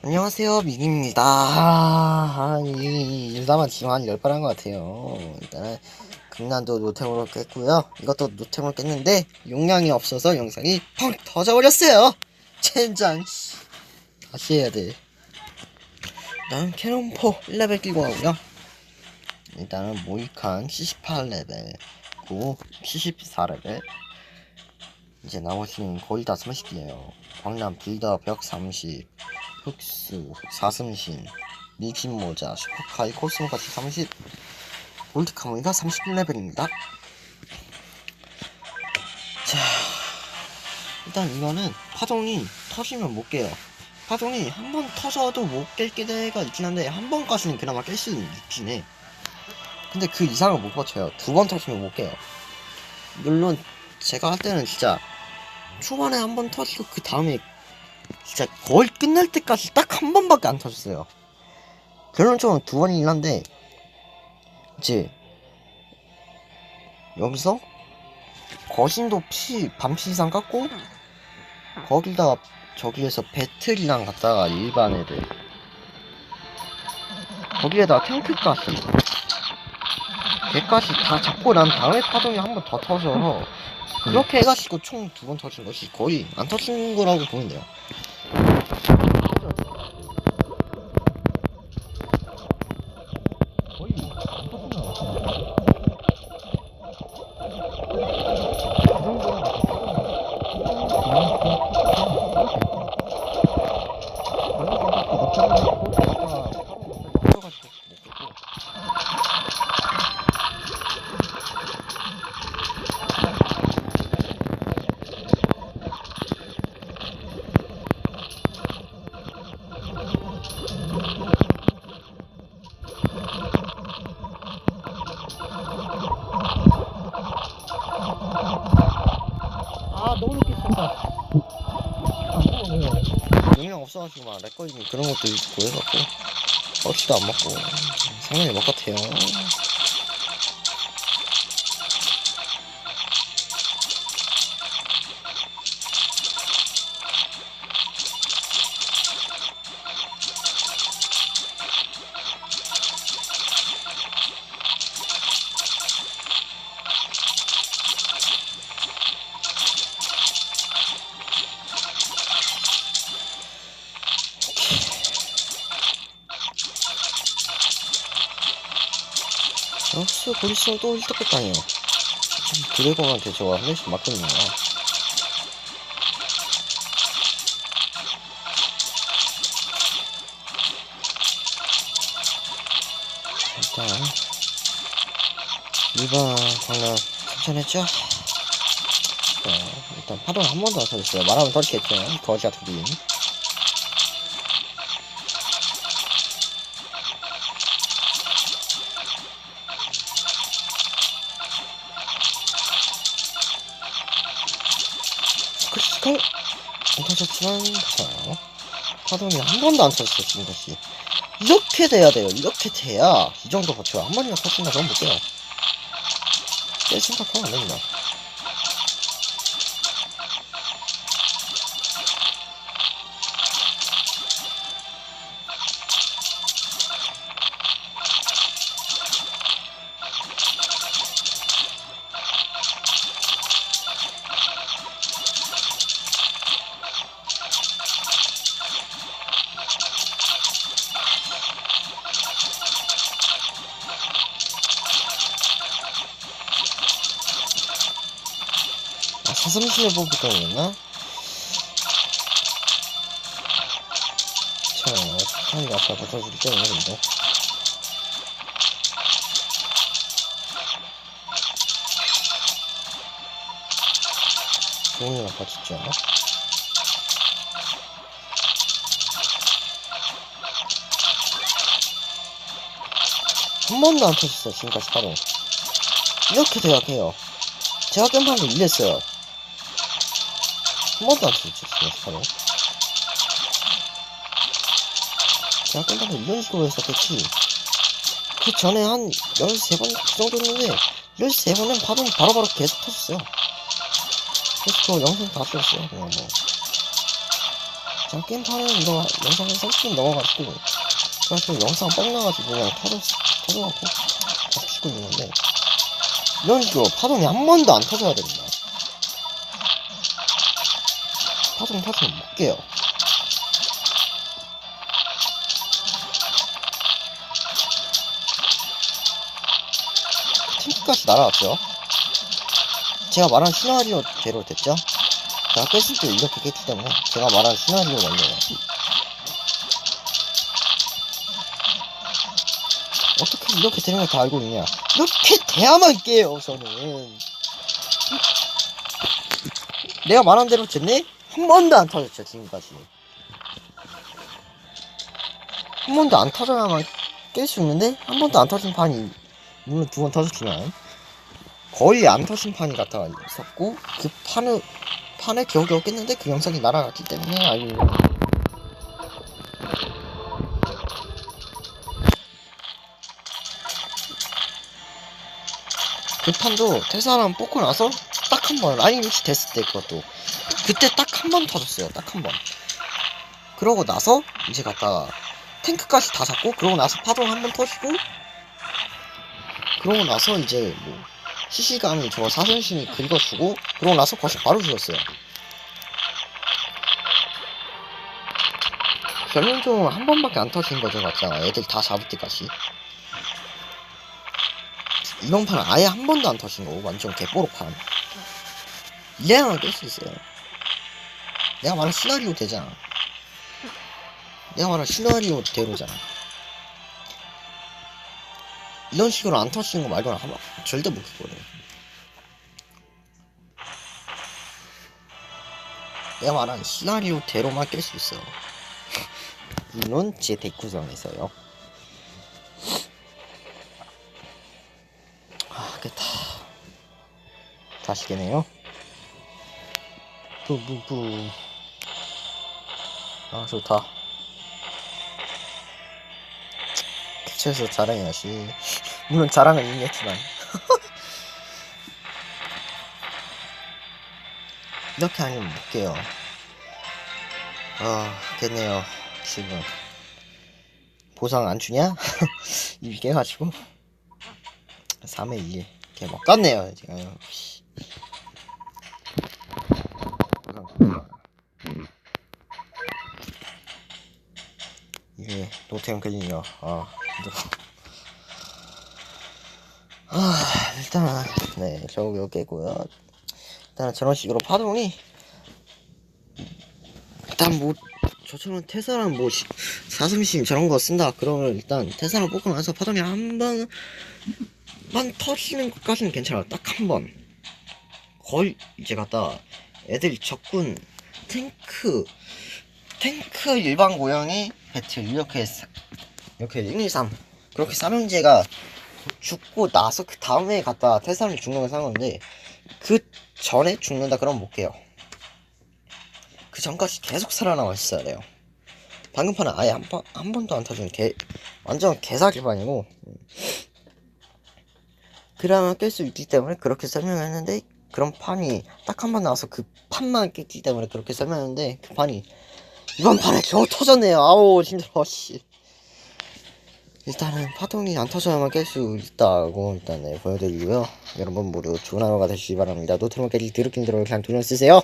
안녕하세요, 미기입니다. 아, 이, 일담한 지금 한 10번 한것 같아요. 일단은, 금난도 노템으로 깼고요. 이것도 노템으로 깼는데, 용량이 없어서 영상이 펑 터져버렸어요! 젠장, 씨. 다시 해야 돼. 일단, 캐논포 1레벨 끼고 가고요. 일단은, 모이칸 78레벨, 고 74레벨. 이제 나머지는 거의 다 30개예요. 광남 빌더 벽 30, 흑수, 사슴신, 미긴 모자, 슈퍼카이, 코스모같이 30, 골드카무이가 31레벨입니다. 자, 일단 이거는 파동이 터지면 못 깨요. 파동이 한 번 터져도 못 깰 때가 있긴 한데 한 번까지는 그나마 깰 수는 있긴 해. 근데 그 이상을 못 버텨요. 두 번 터지면 못 깨요. 물론 제가 할 때는 진짜 초반에 한 번 터지고 그 다음에 진짜 거의 끝날 때까지 딱 한 번밖에 안 터졌어요. 결론적으로 두 번이긴 한데 이제 여기서 거신도 피 반피 이상 깎고 거기다가 저기에서 배틀이랑 갔다가 일반 애들 거기에다가 탱크까지 걔까지 다 잡고 난 다음에 파동이 한 번 더 터져서 그렇게 해가지고 총 두 번 터진 것이 거의 안 터진 거라고 보면 돼요. 거의 안 터진 거 같아요. 그 정도는 아 너무 늦게 쓴다. 용량 없어가지고 막 렉걸리는 그런 것도 있고 해갖고 어치도 안 먹고 상당히 먹 같아요. 역시 보리스는 또 1등 뺐다니요. 지금 드래곤한테 저거 한 대씩 맞거든요. 일단 일반 광란 괜찮았죠? 네, 일단 파동 한 번도 안 터졌어요. 말하면 터지겠죠. 거지 같은 님. 크리스컬 안 터졌지만 자 파동이 한 번도 안 터졌어 지금까지 이렇게 돼야 돼요. 이렇게 돼야 이 정도 버텨요. 한 번이나 터진다 그럼 못해요. 뺄 생각하면 안 됩니다 아 사슴신을 뽑을까 그랬나? 자 사탄이가 아까 버텨주기 때문에 근데 아까 진짜? 한 번도 안 터졌어 지금까지 바로. 이렇게 돼요. 제가 겜판도 이랬어요. 한 번도 안 지금까지 바로 제가 겜판도 이런 식으로 했었겠지. 그 전에 한 13번 그 정도 했는데 13번은 바로 바로바로 계속 터졌어요. 그래서 그 영상 다 찍었어요 그냥 뭐. 그냥 게임판은 이거 섞긴 넘어갔고 그냥 또 영상 뻥 나가지고 그냥 터져 터져갖고 잡히고 있는 건데. 이런 식으로 파동이 한 번도 안 터져야 됩니다 파동 터지면 못 깨요. 탱크까지 날아왔죠? 제가 말한 시나리오대로 됐죠? 제가 깼을 때 이렇게 깼기 때문에 제가 말한 시나리오 원래요 어떻게 이렇게 되는 걸 다 알고 있냐? 이렇게 돼야만 깨요 저는. 내가 말한 대로 됐네? 한 번도 안 터졌죠 지금까지. 한 번도 안 터져야만 깰 수 있는데? 한 번도 안 터진 판이 물론 두 번 터졌지만. 거의 안 터진 판이 같아 있었고. 그 판을 판에 겨우겨우 깼는데? 그 영상이 날아갔기 때문에 알고 그 판도 퇴사람 뽑고 나서 딱 한 번 라인 위치 됐을 때 그것도. 그때 딱 한 번 터졌어요 딱 한번. 그러고 나서 이제 갔다가 탱크까지 다 잡고 그러고 나서 파동 한 번 터지고 그러고 나서 이제 뭐 시시감이 저 사선신이 긁어주고 그러고 나서 거시 바로 죽었어요. 결론적으로 한 번밖에 안 터진 거죠 맞잖아 애들 다 잡을 때까지 이번 판은 아예 한 번도 안 터진 거고 완전 개뽀록판. 이래야만 깰 수 있어요. 내가 말한 시나리오 되잖아. 내가 말한 시나리오 대로잖아. 이런 식으로 안 터지는 거 말고는 한 번, 절대 못 깼거든. 내가 말한 시나리오 대로만 깰 수 있어요 물론 제 대구성에서요 아 깼다 다시 깨네요. 뿌뿌뿌 아 좋다. 캡처해서 자랑해야지. 물론 자랑은 이미 했지만. 이렇게 아니면 못 깨요. 아 깼네요 지금. 보상 안 주냐? 이미 깨가지고 3회 2일 개. 보상 주지 이게 노태형 클린이요. 아 힘들어 아 일단 네 저거 몇 개고요. 일단 저런 식으로 파동이. 일단 뭐 저처럼 태사랑 뭐 시- 사슴심 저런 거 쓴다. 그러면 일단 태사랑 뽑고 나서 파동이 한번 만 터지는 것까지는 괜찮아요 딱한 번. 거의 이제 갔다. 애들이 적군 탱크 탱크 일반 고양이 배틀. 이렇게 사- 이렇게 1, 2, 3 그렇게 삼형제가 죽고 나서 그 다음에 갔다 태사람이 죽는 건 상관없는데 그 전에 죽는다 그러면 못 깨요. 그 전까지 계속 살아남아 있어야 돼요. 방금 판은 아예 한, 번, 한 번도 안 터진 개 완전 개사기반이고 그래야만 깰수 있기 때문에 그렇게 설명했는데 그런 판이 딱 한 번 나와서 그 판만 깼기 때문에 그렇게 설명했는데 그 판이 이번 판에 겨우 터졌네요. 아우 힘들어 씨. 일단은 파동이 안 터져야만 깰 수 있다고 일단 네, 보여드리고요. 여러분 모두 좋은 하루가 되시기 바랍니다. 노트북 깨지 드럽긴 들어 그냥 돈을 쓰세요